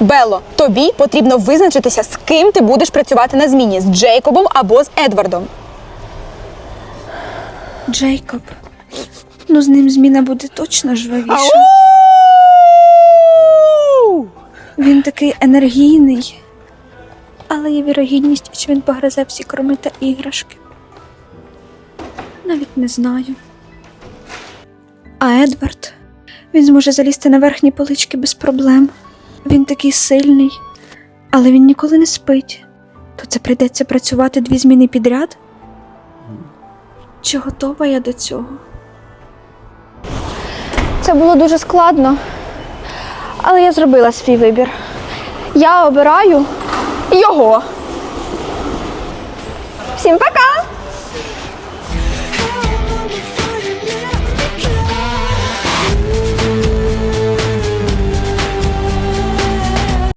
Белло, тобі потрібно визначитися, з ким ти будеш працювати на зміні з Джейкобом або з Едвардом. Джейкоб. Ну, з ним зміна буде точно жвавіша. Він такий енергійний. Але є вірогідність, що він погризе всі корми та іграшки. Навіть не знаю. А Едвард, він зможе залізти на верхні полички без проблем. Він такий сильний, але він ніколи не спить. То це прийдеться працювати дві зміни підряд? Чи готова я до цього? Це було дуже складно, але я зробила свій вибір. Я обираю його. Всім пока!